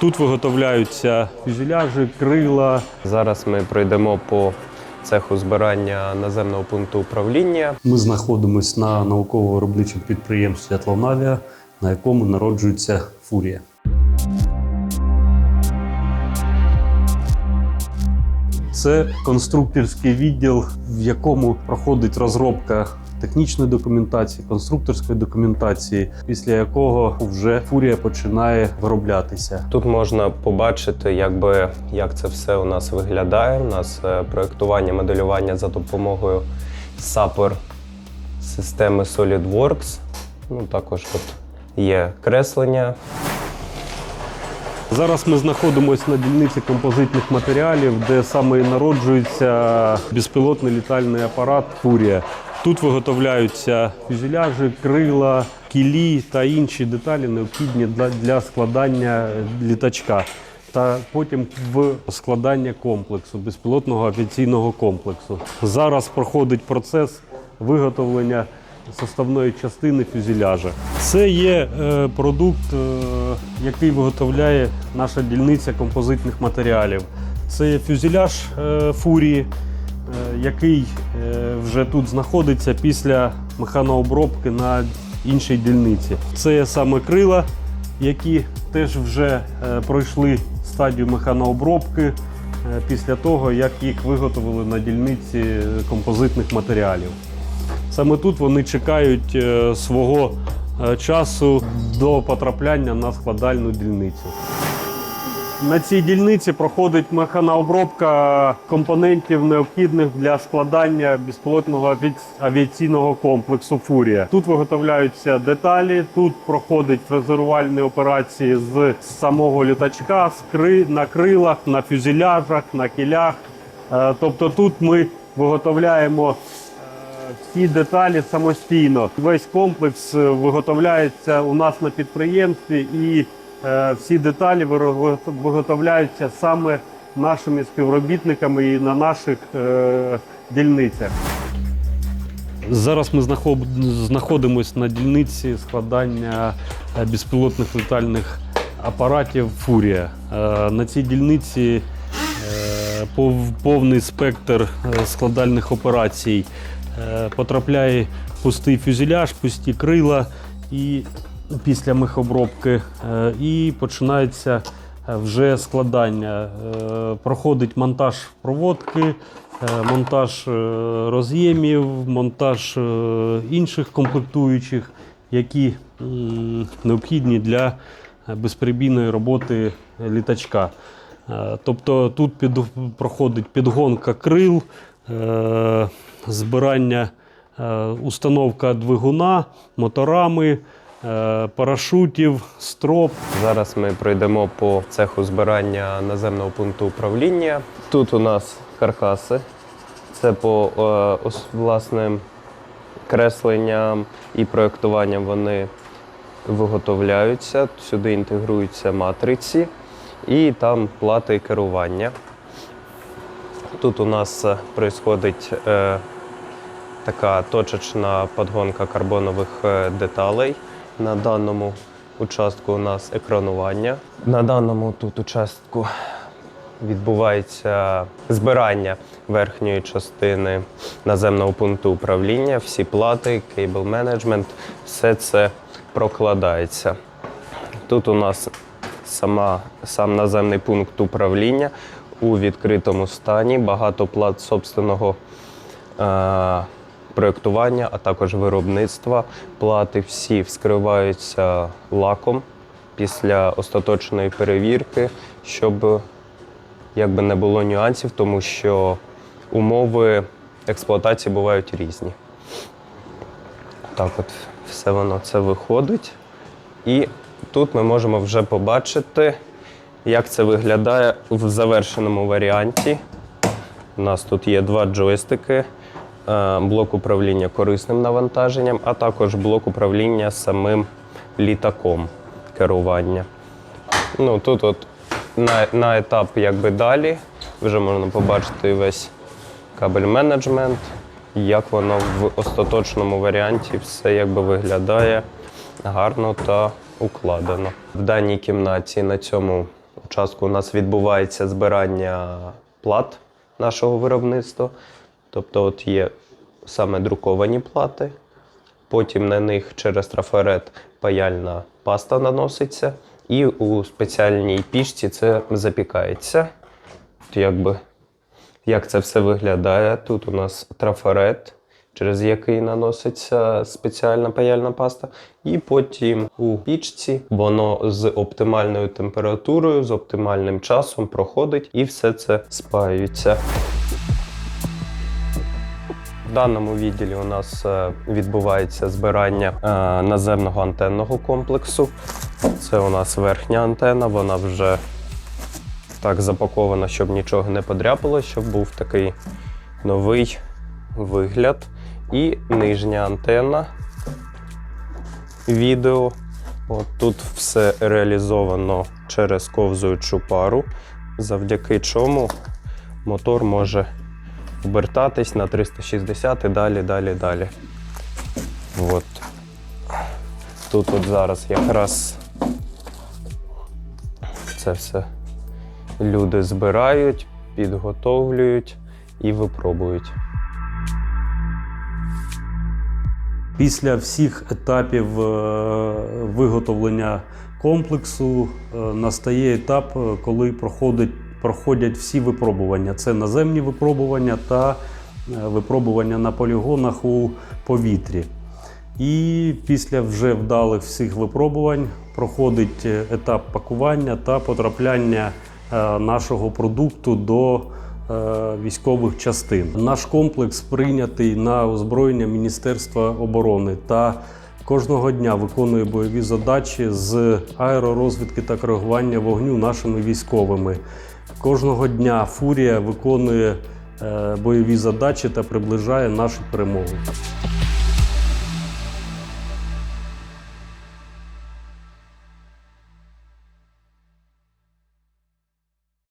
Тут виготовляються фюзеляжі, крила. Зараз ми пройдемо по цеху збирання наземного пункту управління. Ми знаходимося на науково-виробничому підприємстві Атланавія, на якому народжується фурія. Це конструкторський відділ, в якому проходить розробка технічної документації, конструкторської документації, після якого вже фурія починає вироблятися. Тут можна побачити, якби, як це все у нас виглядає. У нас е, проєктування, моделювання за допомогою SAPR системи SolidWorks. Ну, також тут є креслення. Зараз ми знаходимося на дільниці композитних матеріалів, де саме і народжується безпілотний літальний апарат Фурія. Тут виготовляються фюзеляжі, крила, кілі та інші деталі, необхідні для, складання літачка. Та потім в складання комплексу, безпілотного авіаційного комплексу. Зараз проходить процес виготовлення составної частини фюзеляжа. Це є е, продукт, е, який виготовляє наша дільниця композитних матеріалів. Це є фюзеляж е, фурії, який вже тут знаходиться після механообробки на іншій дільниці. Це саме крила, які теж вже е, пройшли стадію механообробки е, після того, як їх виготовили на дільниці композитних матеріалів. Саме тут вони чекають е, свого часу до потрапляння на складальну дільницю. На цій дільниці проходить механообробка компонентів, необхідних для складання безпілотного аві- авіаційного комплексу Фурія. Тут виготовляються деталі, тут проходять фрезерувальні операції з самого літачка, з кри- на крилах, на фюзеляжах, на кілях. Е, Тобто тут ми виготовляємо е, всі деталі самостійно. Весь комплекс е, виготовляється у нас на підприємстві, і всі деталі виготовляються саме нашими співробітниками і на наших е, дільницях. Зараз ми знаходимося на дільниці складання е, безпілотних літальних апаратів Фурія. Е, На цій дільниці е, повний спектр е, складальних операцій. Е, Потрапляє пустий фюзеляж, пусті крила і після мехобробки, е, і починається е, вже складання. Е, Проходить монтаж проводки, монтаж роз'ємів, монтаж інших комплектуючих, які необхідні для безперебійної роботи літачка. Тобто тут проходить підгонка крил, збирання, установка двигуна, моторами, парашутів, строп. Зараз ми пройдемо по цеху збирання наземного пункту управління. Тут у нас каркаси. Це по е, власним кресленням і проєктуванням вони виготовляються. Сюди інтегруються матриці і там плати керування. Тут у нас е, така точечна подгонка карбонових е, деталей. На даному участку у нас екранування. На даному тут участку відбувається збирання верхньої частини наземного пункту управління. Всі плати, кейбл менеджмент, все це прокладається. Тут у нас сама, сам наземний пункт управління у відкритому стані, багато плат собственного е, проєктування, а також виробництва. Плати всі вскриваються лаком після остаточної перевірки, щоб якби не було нюансів, тому що умови експлуатації бувають різні. Так от все воно це виходить. І тут ми можемо вже побачити, як це виглядає в завершеному варіанті. У нас тут є два джойстики, блок управління корисним навантаженням, а також блок управління самим літаком керування. Ну, тут от на, на етап якби далі вже можна побачити весь кабель менеджмент, як воно в остаточному варіанті все якби виглядає гарно та укладено. В даній кімнаті на цьому участку у нас відбувається збирання плат нашого виробництва. Тобто, от є саме друковані плати, потім на них через трафарет паяльна паста наноситься, і у спеціальній пічці це запікається. От Якби, як це все виглядає? Тут у нас трафарет, через який наноситься спеціальна паяльна паста. І потім у пічці воно з оптимальною температурою, з оптимальним часом проходить і все це спаюється. В даному відділі у нас е, відбувається збирання е, наземного антенного комплексу. Це у нас верхня антена, вона вже так запакована, щоб нічого не подряпало, щоб був такий новий вигляд. І нижня антенна відео. От тут все реалізовано через ковзуючу пару, завдяки чому мотор може обертатись на 360 і далі, далі, далі. От. Тут от зараз якраз це все люди збирають, підготовлюють і випробують. Після всіх етапів е, виготовлення комплексу е, настає етап, е, коли проходить, проходять всі випробування. Це наземні випробування та е, випробування на полігонах у повітрі. І після вже вдалих всіх випробувань проходить е, етап пакування та потрапляння е, нашого продукту до військових частин. Наш комплекс прийнятий на озброєння Міністерства оборони та кожного дня виконує бойові задачі з аеророзвідки та коригування вогню нашими військовими. Кожного дня фурія виконує е, бойові задачі та приближає нашу перемогу.